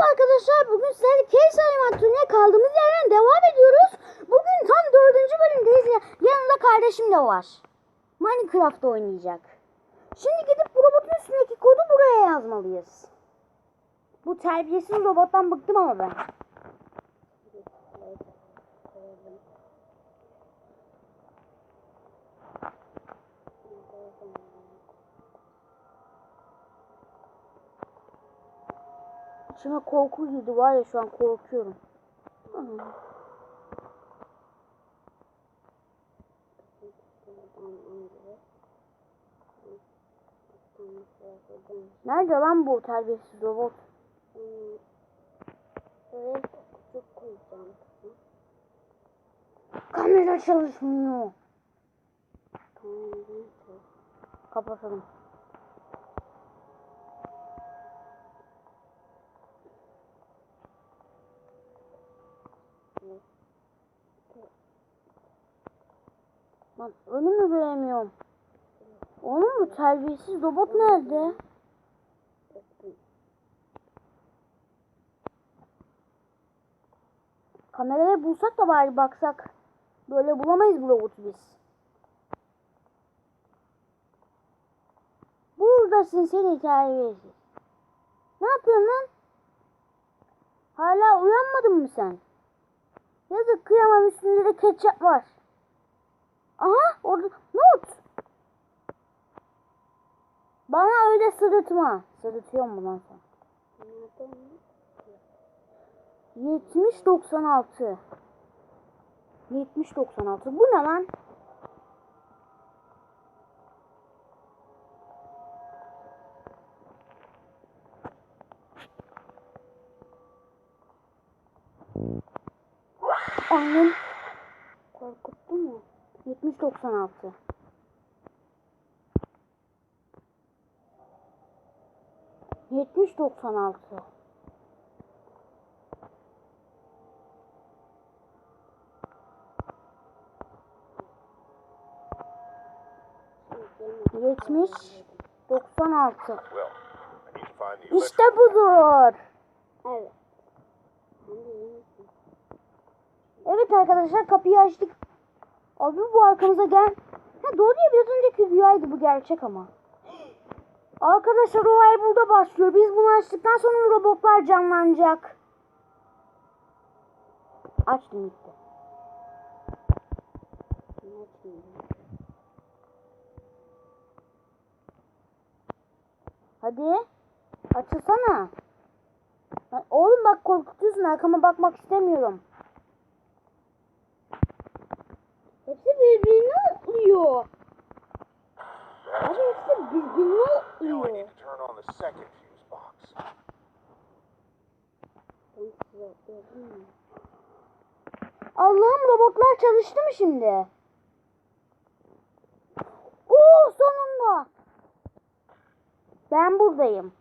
Merhaba arkadaşlar. Bugün sizlerle Case animasyonuna kaldığımız yerden devam ediyoruz. Bugün tam dördüncü bölümdeyiz. ya. Yanında kardeşim de var. Minecraft oynayacak. Şimdi gidip robotun üstündeki kodu buraya yazmalıyız. Bu terbiyesiz robottan bıktım ama ben. İçime korku girdi var ya şu an korkuyorum. Nerede lan bu terbiyesiz robot? Buraya küçük koyacağım. Kamera çalışmıyor. Kapatalım. Lan önümü göremiyorum. Onun bu terbiyesiz robot nerede? Kameraya bulsak da bari baksak. Böyle bulamayız bu robotu biz. Buradasın seni terbiyesiz. Ne yapıyorsun lan? Hala uyanmadın mı sen? Yazık kıyamam üstünde de ketçap var. Sırıtma. Sırıtıyor mu lan sen? Nereden? 70 96. 70 96. Bu ne lan? Annem korkuttu mu? 70 96. 70-96 70 96 İşte budur. Evet. Evet arkadaşlar kapıyı açtık. Abi bu arkamıza gel. Ha doğru ya biraz önceki rüyaydı bu gerçek ama. Arkadaşlar olay burada başlıyor. Biz bunu açtıktan sonra robotlar canlanacak. Açtım gitti. Hadi. Açılsana. Oğlum bak korkutuyorsun arkama bakmak istemiyorum. Now I need to turn on the second fuse box. Allah'ım robotlar çalıştı mı şimdi? Oo sonunda. Ben buradayım.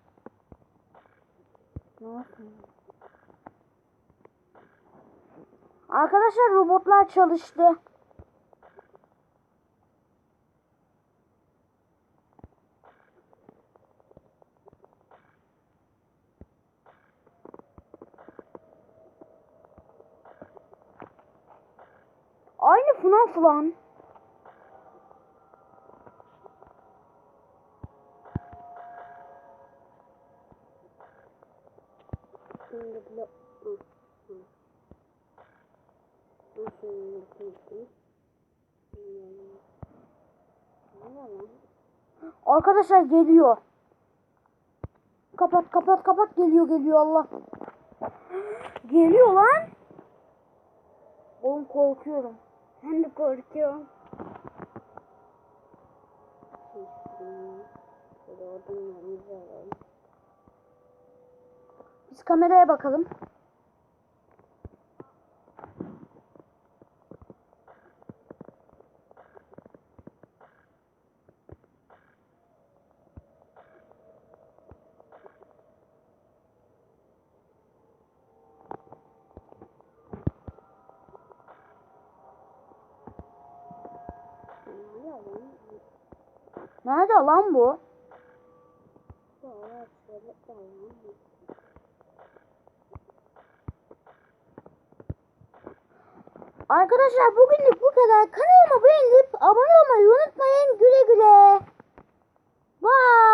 Arkadaşlar robotlar çalıştı. Hı. Nasıl? Arkadaşlar geliyor. Kapat kapat kapat geliyor geliyor Allah. Geliyor lan. Oğlum korkuyorum. Ben de korkuyorum. Biz kameraya bakalım. Nerede lan bu? Arkadaşlar bugünlük bu kadar. Kanalıma beğenip abone olmayı unutmayın. Güle güle. Bye.